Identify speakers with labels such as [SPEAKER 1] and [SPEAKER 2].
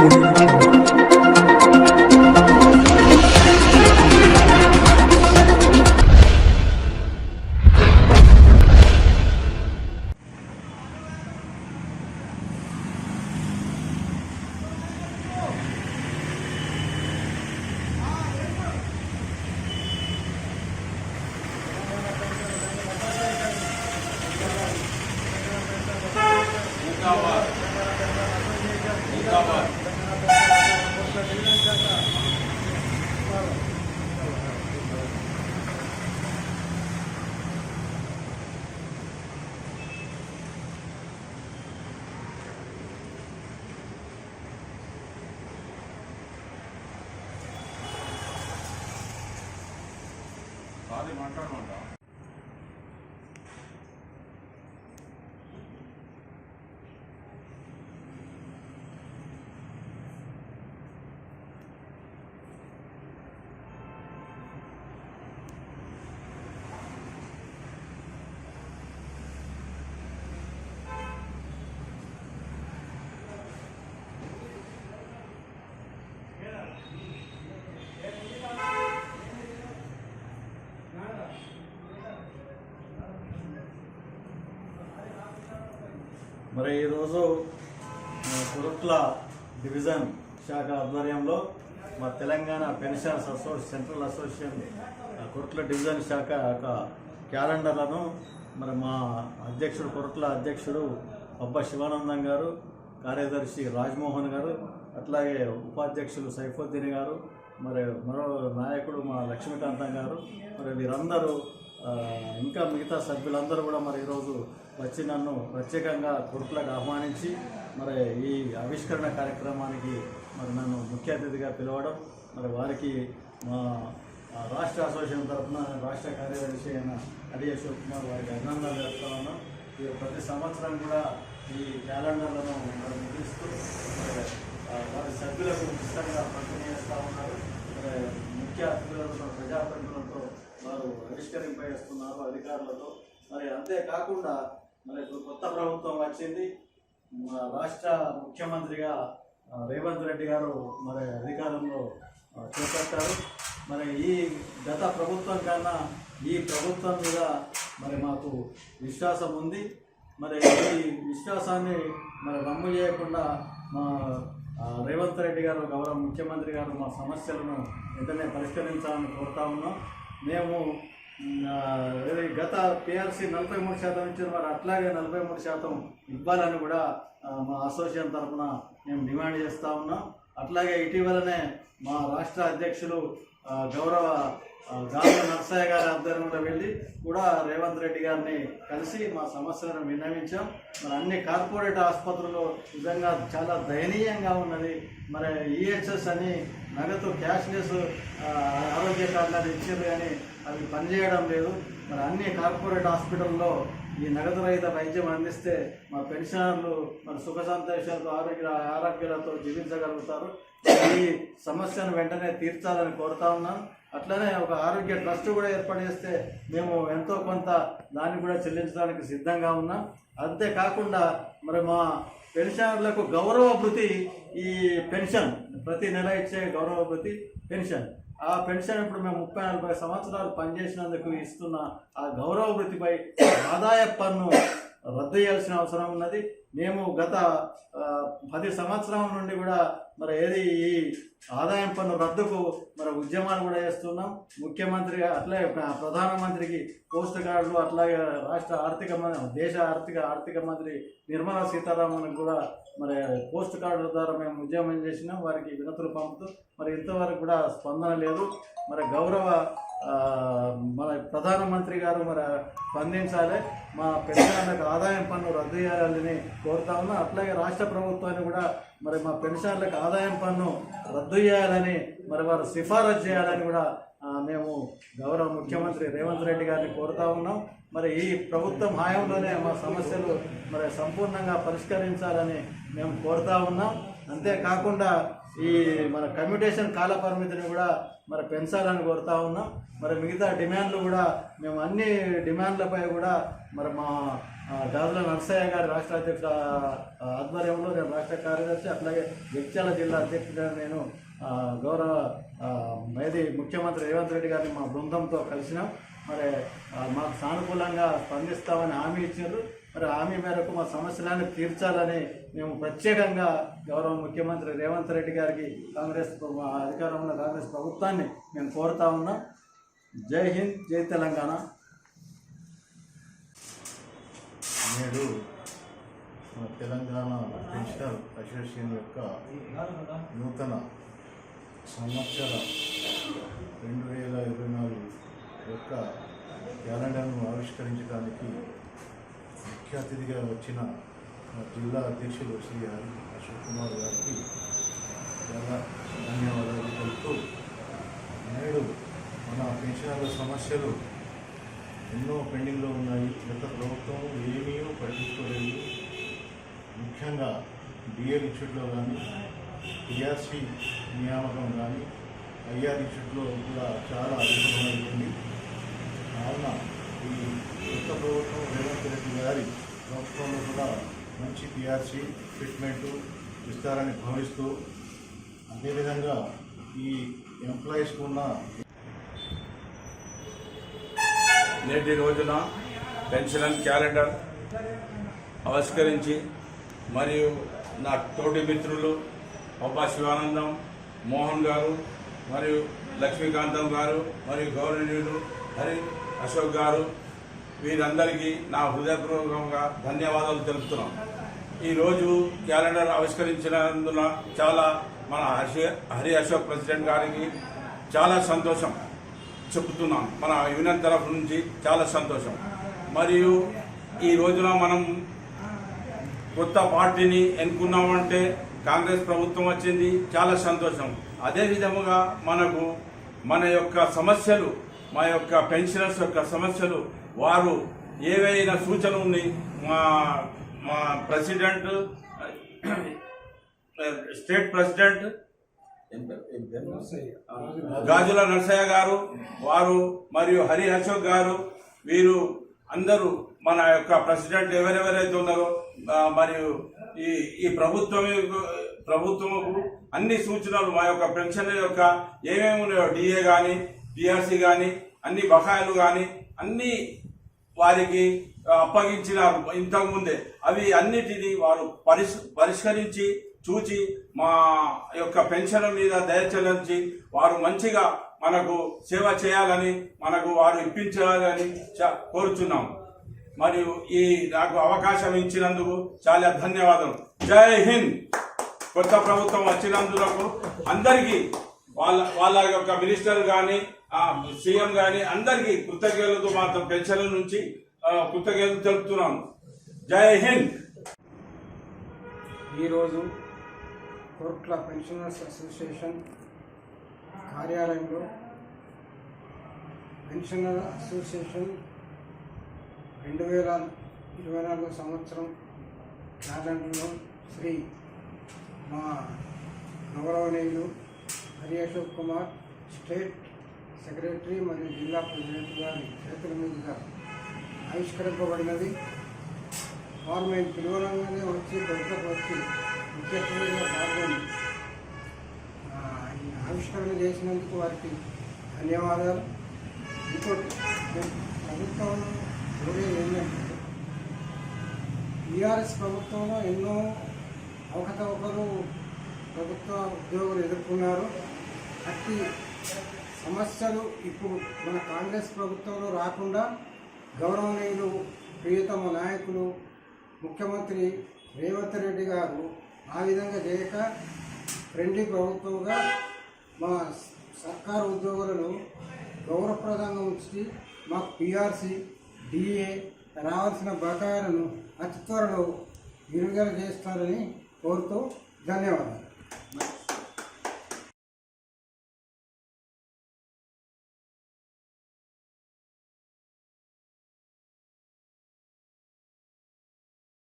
[SPEAKER 1] Thank you.
[SPEAKER 2] అది మరి ఈరోజు కురుట్ల డివిజన్ శాఖ ఆధ్వర్యంలో మా తెలంగాణ పెన్షన్స్ అసోసి సెంట్రల్ అసోసియేషన్ ఆ, కురుట్ల డివిజన్ శాఖ యొక్క క్యాలెండర్లను మరి మా అధ్యక్షుడు కురుట్ల అధ్యక్షుడు పబ్బ శివానందం గారు కార్యదర్శి రాజ్మోహన్ గారు అట్లాగే ఉపాధ్యక్షులు సైఫుద్దీన్ గారు మరి మరో నాయకుడు మా లక్ష్మీకాంతం గారు మరి వీరందరూ ఇంకా మిగతా సభ్యులందరూ కూడా మరి ఈరోజు వచ్చి నన్ను ప్రత్యేకంగా కొడుకులకు ఆహ్వానించి మరి ఈ ఆవిష్కరణ కార్యక్రమానికి మరి నన్ను ముఖ్య అతిథిగా పిలవడం మరి వారికి మా రాష్ట్ర అసోసియేషన్ తరఫున రాష్ట్ర కార్యదర్శి అయిన అడి అశోక్ కుమార్ వారికి అభినందనలు చేస్తా ఉన్నాం. ఈ ప్రతి సంవత్సరం కూడా ఈ క్యాలెండర్లను మరి ముగిస్తూ వారి సభ్యులకు ఉచితంగా పంపిణీ చేస్తూ ఉన్నారు. ముఖ్య అతిథులతో ప్రజాప్రతినిధులతో వారు ఆవిష్కరింపేస్తున్నారు అధికారులతో. మరి అంతేకాకుండా మరి ఇప్పుడు కొత్త ప్రభుత్వం వచ్చింది. రాష్ట్ర ముఖ్యమంత్రిగా రేవంత్ రెడ్డి గారు మరి అధికారంలో చేపట్టారు. మరి ఈ గత ప్రభుత్వం కన్నా ఈ ప్రభుత్వం మీద మరి మాకు విశ్వాసం ఉంది. మరి ఈ విశ్వాసాన్ని మరి రమ్ము చేయకుండా మా రేవంత్ రెడ్డి గారు గౌరవ ముఖ్యమంత్రి గారు మా సమస్యలను వెంటనే పరిష్కరించాలని కోరుతా ఉన్నాం. మేము గత పిఆర్సీ నలభై మూడు శాతం ఇచ్చిన మరి అట్లాగే నలభై మూడు శాతం ఇవ్వాలని కూడా మా అసోసియేషన్ తరఫున మేము డిమాండ్ చేస్తూ ఉన్నాం. అట్లాగే ఇటీవలనే మా రాష్ట్ర అధ్యక్షులు గౌరవ ఆ, గాలి నర్సయ్య గారి ఆధ్వర్యంలో వెళ్ళి కూడా రేవంత్ రెడ్డి గారిని కలిసి మా సమస్యలను విన్నవించాం. మరి అన్ని కార్పొరేట్ ఆసుపత్రులు నిజంగా చాలా దయనీయంగా ఉన్నది. మరి ఈహెచ్ఎస్ అని నగదు క్యాష్లెస్ ఆరోగ్య కార్డులు ఇచ్చారు కానీ అవి పనిచేయడం లేదు. మరి అన్ని కార్పొరేట్ హాస్పిటల్లో ఈ నగదు రహిత వైద్యం అందిస్తే మా పెన్షనర్లు మరి సుఖ సంతోషాలతో ఆరోగ్య ఆరోగ్యాలతో జీవించగలుగుతారు. ఈ సమస్యను వెంటనే తీర్చాలని కోరుతా ఉన్నాను. అట్లనే ఒక ఆరోగ్య ట్రస్ట్ కూడా ఏర్పాటు చేస్తే మేము ఎంతో కొంత దాన్ని కూడా చెల్లించడానికి సిద్ధంగా ఉన్నాం. అంతేకాకుండా మరి మా పెన్షనర్లకు గౌరవ భృతి ఈ పెన్షన్ ప్రతి నెల ఇచ్చే గౌరవ భృతి పెన్షన్. ఆ పెన్షన్ ఇప్పుడు మేము ముప్పై నలభై సంవత్సరాలు పనిచేసినందుకు ఇస్తున్న ఆ గౌరవ వృత్తిపై ఆదాయ పన్ను రద్దు చేయాల్సిన అవసరం ఉన్నది. మేము గత పది సంవత్సరం నుండి కూడా మరి ఏది ఈ ఆదాయం పన్ను రద్దుకు మరి ఉద్యమాలు కూడా చేస్తున్నాం. ముఖ్యమంత్రి అట్లే ప్రధానమంత్రికి పోస్ట్ కార్డులు అట్లాగే రాష్ట్ర ఆర్థిక మంత్రి దేశ ఆర్థిక ఆర్థిక మంత్రి నిర్మలా సీతారామన్ కూడా మరి పోస్ట్ కార్డుల ద్వారా మేము ఉద్యమం చేసినాం. వారికి వినతులు పంపుతూ మరి ఇంతవరకు కూడా స్పందన లేదు. మరి గౌరవ మన ప్రధానమంత్రి గారు మరి స్పందించాలి. మా పెన్షన్లకు ఆదాయం పన్ను రద్దు చేయాలని కోరుతా ఉన్నా అట్లాగే రాష్ట్ర ప్రభుత్వాన్ని కూడా మరి మా పెన్షన్లకు ఆదాయం పన్ను రద్దు చేయాలని మరి వారు సిఫారసు చేయాలని కూడా మేము గౌరవ ముఖ్యమంత్రి రేవంత్ రెడ్డి గారిని కోరుతా ఉన్నాం. మరి ఈ ప్రభుత్వం హాయంలోనే మా సమస్యలు మరి సంపూర్ణంగా పరిష్కరించాలని మేము కోరుతా ఉన్నాం. అంతేకాకుండా ఈ మన కమ్యూటేషన్ కాల పరిమితిని కూడా మరి పెంచాలని కోరుతా ఉన్నాం. మరి మిగతా డిమాండ్లు కూడా మేము అన్ని డిమాండ్లపై కూడా మరి మా ఆ, నరసయ్య గారి రాష్ట్ర అధ్యక్షుడు ఆధ్వర్యంలో నేను రాష్ట్ర కార్యదర్శి అట్లాగే జగిత్యాల జిల్లా అధ్యక్షుడిగా నేను గౌరవ ఆ, మేది ముఖ్యమంత్రి రేవంత్ రెడ్డి గారిని మా బృందంతో కలిసినాం. మరి మాకు సానుకూలంగా స్పందిస్తామని హామీ ఇచ్చారు. మరి హామీ మేరకు మా సమస్యలను తీర్చాలని మేము ప్రత్యేకంగా గౌరవ ముఖ్యమంత్రి రేవంత్ రెడ్డి గారికి కాంగ్రెస్ మా అధికారంలో ఉన్న కాంగ్రెస్ ప్రభుత్వాన్ని మేము కోరుతా ఉన్నాం. జై హింద్ జై తెలంగాణ.
[SPEAKER 1] నేడు మన తెలంగాణ డిజిటల్ అసోసియేషన్ యొక్క నూతన సంవత్సర రెండు వేల ఇరవై నాలుగు యొక్క క్యాలెండర్ను ఆవిష్కరించడానికి ముఖ్య అతిథిగా వచ్చిన మా జిల్లా అధ్యక్షులు శ్రీ హరి అశోక్ కుమార్ గారికి చాలా ధన్యవాదాలు తెలుపుతూ నేడు మన పెన్షనర్ల సమస్యలు ఎన్నో పెండింగ్లో ఉన్నాయి. గత ప్రభుత్వం ఏమీ పట్టించుకోలేదు. ముఖ్యంగా డిఎల్ ఇన్స్టిట్యూట్లో కానీ టిఆర్సి నియామకం కానీ ఐఆర్ ఇన్స్టిట్యూట్లో కూడా చాలా అధికమైంది కావున ఈ కొత్త ప్రభుత్వం రేవంత్ రెడ్డి గారి ప్రభుత్వంలో కూడా మంచి పిఆర్సీ ట్రీట్మెంటు ఇస్తారని భావిస్తూ అదేవిధంగా ఈ ఎంప్లాయీస్కు ఉన్న
[SPEAKER 3] నేటి రోజున పెన్షన్ క్యాలెండర్ ఆవిష్కరించి మరియు నా తోటి మిత్రులు పబ్బా శివానందం మోహన్ గారు మరియు లక్ష్మీకాంతం గారు మరియు గౌరవనీయులు హరి అశోక్ గారు వీరందరికీ నా హృదయపూర్వకంగా ధన్యవాదాలు తెలుపుతున్నాం. ఈరోజు క్యాలెండర్ ఆవిష్కరించినందున చాలా మన హర్షి హరి అశోక్ ప్రెసిడెంట్ గారికి చాలా సంతోషం చెబుతున్నాం. మన యూనియన్ తరఫు నుంచి చాలా సంతోషం. మరియు ఈ రోజున మనం కొత్త పార్టీని ఎన్నుకున్నామంటే కాంగ్రెస్ ప్రభుత్వం వచ్చింది చాలా సంతోషం. అదే విధముగా మనకు మన యొక్క సమస్యలు మా యొక్క పెన్షనర్స్ యొక్క సమస్యలు వారు ఏవైనా సూచనలు ఉన్నాయి? మా మా president state president Gajula Narasaiah garu వారు మరియు హరి అశోక్ గారు వీరు అందరూ మన యొక్క ప్రెసిడెంట్ ఎవరెవరైతే ఉన్నారో మరియు ఈ ఈ ప్రభుత్వం ప్రభుత్వము అన్ని సూచనలు మా యొక్క పెన్షన్ యొక్క ఏమేమి ఉన్నాయో డిఏ కానీ పిఆర్సీ కానీ అన్ని బకాయిలు కానీ అన్ని వారికి అప్పగించినారు ఇంతకుముందే అవి అన్నిటినీ వారు పరిష్ పరిష్కరించి చూచి మా యొక్క పెన్షన్ మీద దయచరించి వారు మంచిగా మనకు సేవ చేయాలని మనకు వారు ఇప్పించాలని చ- కోరుచున్నాం. మరియు ఈ నాకు అవకాశం ఇచ్చినందుకు చాలా ధన్యవాదాలు జై హింద్! కొత్త ప్రభుత్వం వచ్చినందుకు అందరికీ వాళ్ళ వాళ్ళ యొక్క మినిస్టర్ కానీ సీఎం కానీ అందరికీ కృతజ్ఞతలతో మాత్రం పెన్షన్ల నుంచి కృతజ్ఞతలు తెలుపుతున్నాం జై హింద్!
[SPEAKER 4] ఈరోజు కోట్ల పెన్షనర్స్ అసోసియేషన్ కార్యాలయంలో పెన్షనర్ అసోసియేషన్ రెండు వేల ఇరవై నాలుగు సంవత్సరం క్యాలెండర్లో శ్రీ మా గౌరవనీయులు హరి అశోక్ కుమార్ స్టేట్ సెక్రటరీ మరియు జిల్లా ప్రెసిడెంట్ గారి చేతుల మీదుగా ఆవిష్కరింపబడినది. వారు మేము పిలువనంగానే వచ్చి బయటకు వచ్చి ముఖ్య పాల్గొని ఆవిష్కరణ చేసినందుకు వారికి ధన్యవాదాలు. ఇంకోటి ప్రభుత్వం కోరేది ఏంటంటే టీఆర్ఎస్ ప్రభుత్వంలో ఎన్నో అవకతవకలు ప్రభుత్వ ఉద్యోగులు ఎదుర్కొన్నారు. అట్టి సమస్యలు ఇప్పుడు మన కాంగ్రెస్ ప్రభుత్వంలో రాకుండా గౌరవనీయులు ప్రియతమ నాయకులు ముఖ్యమంత్రి రేవంత్ రెడ్డి గారు ఆ విధంగా చేయక ఫ్రెండ్లీ ప్రభుత్వంగా మా సర్కారు ఉద్యోగులను గౌరవప్రదంగా ఉంచి మాకు పిఆర్సీ డిఏ రావాల్సిన బకాయిలను అతి త్వరలో విడుదల చేస్తారని కోరుతూ ధన్యవాదాలు.